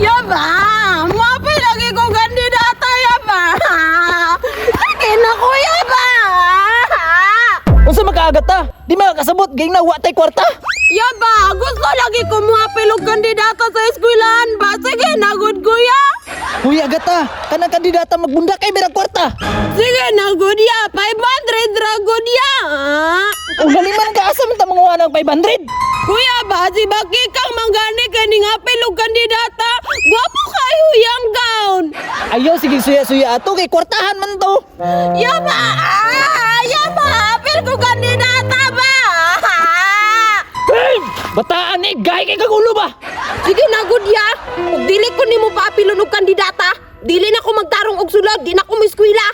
Yaba! Mapi lagi ko kandidata, yaba! Sige na ko, yaba! Unsa makaagat ta? Di makakasabot gayng na wa tay kwarta. Yaba! Gusto lagi ko muapil og kandidata sa eskwelahan ba? Sige na, good kuya! Huy agat ta, kanang kandidata magbunda kay birang kwarta. Sige na, good ya! 500 ra, good ya! Ug man ka asa man mga wanang 500. Kuya ba, si Baki kang manggani kaning apil og kandidata. Gwapo kayo yang gown. Ayaw sige suya-suya ato kay kwartahan man to. Yaba! Ah, yaba! Apil ko kandidata ba? Hey! Bataan ni gay kay kagulo ba? Sige na, good ya. Ug dili ko nimo paapilon og kandidata. Dili na ko magtarong og sulod, di na ko miskwila.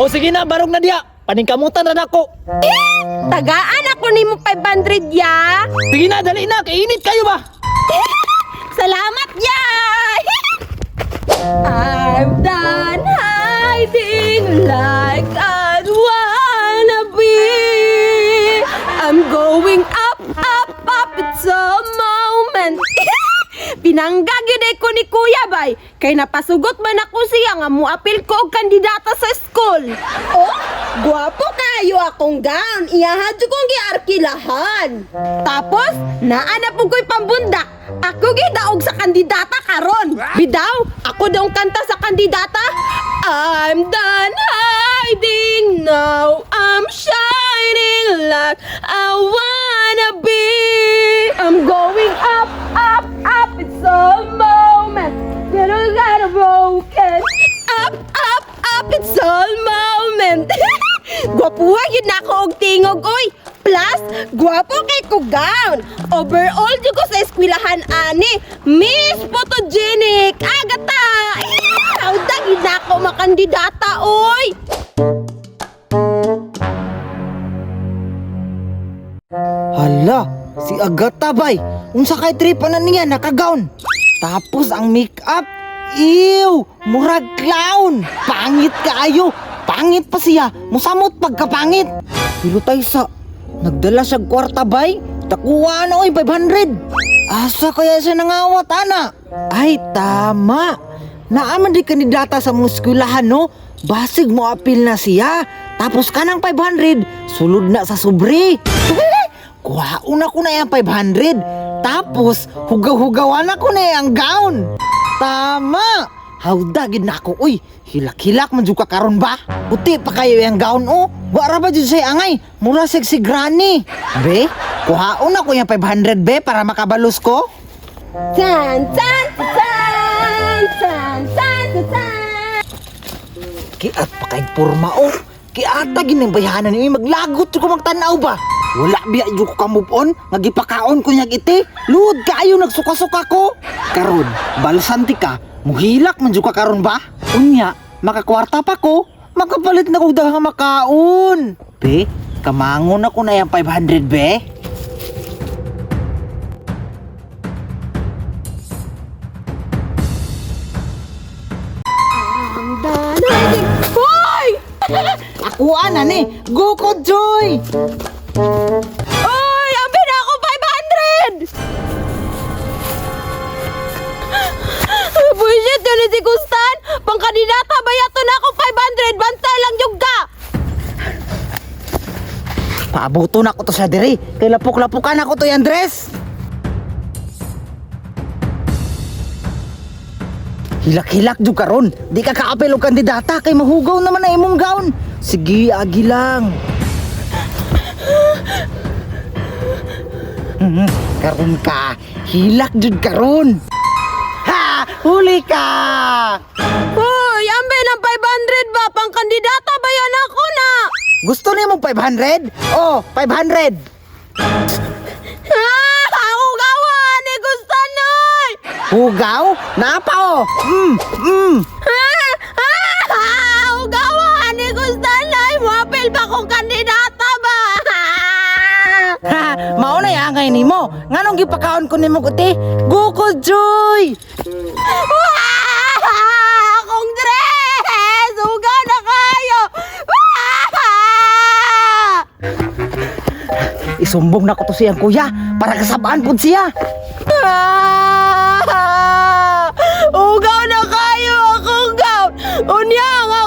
O sige na barong na diya. Paningkamutan na nako. Eh, tagaan ako nimo 500 ya. Sige na dali na kay init kayo ba? Salamat ya. I'm done hiding like I wanna be. I'm going up, up, up. It's a moment. Pinanggagid ko ni Kuya Bay. Kay napasugot man ako siya nga muapil ko og kandidata sa school. Oh, guwapo kayo akong gown. Iyahad kong giarkilahan. Tapos, naana po ko'y pambundak. Ako gidaog sa kandidata karon. Bidaw, ako daw kanta sa kandidata. I'm done hiding now. I'm shining like I wanna be. I'm going up, up, up. It's a moment. Little got broken. Up, up, up. It's all moment. Gwapuha yun na ako og tingog, oy. Plus, gwapo kay ko gown. Overall, di ko sa eskwelahan, ani. Miss Photogenic. Agata. Hawda, yun na ako makandidata, oy. Hala, si Agata bay. Unsa kay tripan na niya nakagawn. Tapos ang makeup, ew, murag clown. Pangit kaayo. Pangit pa siya. Musamot pagkapangit. Pero tay sa nagdala siya kwarta bay. Takuha na oy 500. Asa kaya siya nangawat ana? Ay tama. Naaman di kandidata sa muskulahan no. Basig mo apil na siya. Tapos kanang 500, sulod na sa sobre. Kuhaon ako na yung 500. Tapos, hugaw-hugawan ako na yung gown. Tama! Hawda, gid na ako. Uy, hilak-hilak man jud ka karon ba? Puti pa kayo yung gown, oh. Wara ba jud say angay? Mura sig si granny. Be, kuhaon ako yung 500, be, para makabalos ko. Tan, tan, tan, tan, tan, tan. Kiat pa kay porma, oh. Kiata gining bayanan ni maglagot ko magtanaw ba? Wala biya ko ka move on, nagipakaon ko nyag iti. Luod kaayo nagsuka-suka ko. Karon, balasanti ka, muhilak man ka karon ba? Unya, makakwarta pa ko, makapalit na ko daha makaon. Be, kamangon ako na yung 500 be. Hoy! Ako ana ni, go ko joy. Oy, abi na ako 500! Bullshit, yun si Gustan! Pangkandidata, bayato na ako 500! Bantay lang yung ka! Paabuto na ko to sa diri. Kay lapok-lapukan ako to yan dress. Hilak-hilak jud karon. Di ka kaapel og kandidata kay mahugaw naman na imong gown. Sige, agi lang. Karon ka. Hilak jud karon. Ha! Huli ka! Hoy, ambe ng 500 ba? Pangkandidata ba yan ako na? Gusto niyo mong 500? Oh, 500. Ah, ako gawa ni Gustan, noy! Hugaw? Napa oh. Mm, mm. nanay nimo. Nganong gipakaon ko nimo kuti? Gukod joy. Akong dress. Uga na kayo. Isumbong na ko to siyang kuya para kasabaan pud siya. Ugaw na kayo akong gown. Unya nga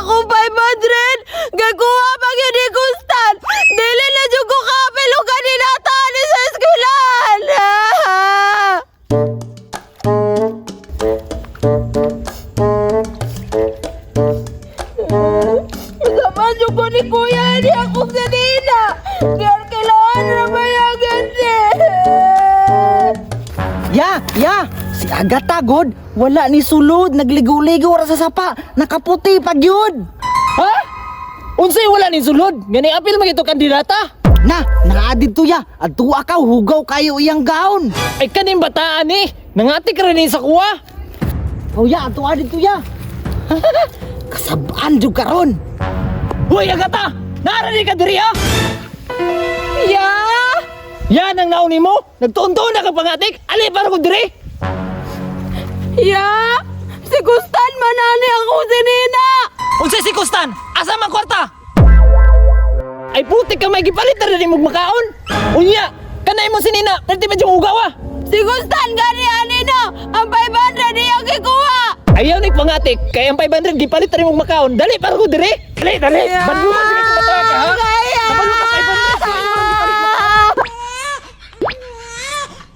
Ah! Agata god, wala ni sulod, nagligo-ligo ra sa sapa, nakaputi pag yun. Ha? Unsay wala ni sulod? Ngani apil magito kandidata? Na, nakaadid to ya, at tuwa ka, hugaw kayo iyang gaon. Ay kaning bataan ni. Nangati ka rin sa kuwa. Oh ya, tuwa adid to ya. Kasabaan jud karon. Hoy agata! Narani ka diri ha? Ya! Yan ang nauni mo. Nagtuon-tuon na ka pangatik. Ali para ko diri. Ya! Si Gustan manani ako si Nina! Unsay si Kustan? Asa man kwarta? Ay putik ka may gipalit na rin mo makaon. Unya, kanay mo si Nina. Perti medyo ugaw ah. Si Gustan gani ani no! Ang 500 niya kikuha! Ayaw ni pangatik. Kaya ang 500 gipalit na rin mo makaon. Dali para ko diri. Dali, dali. Yeah. Banluman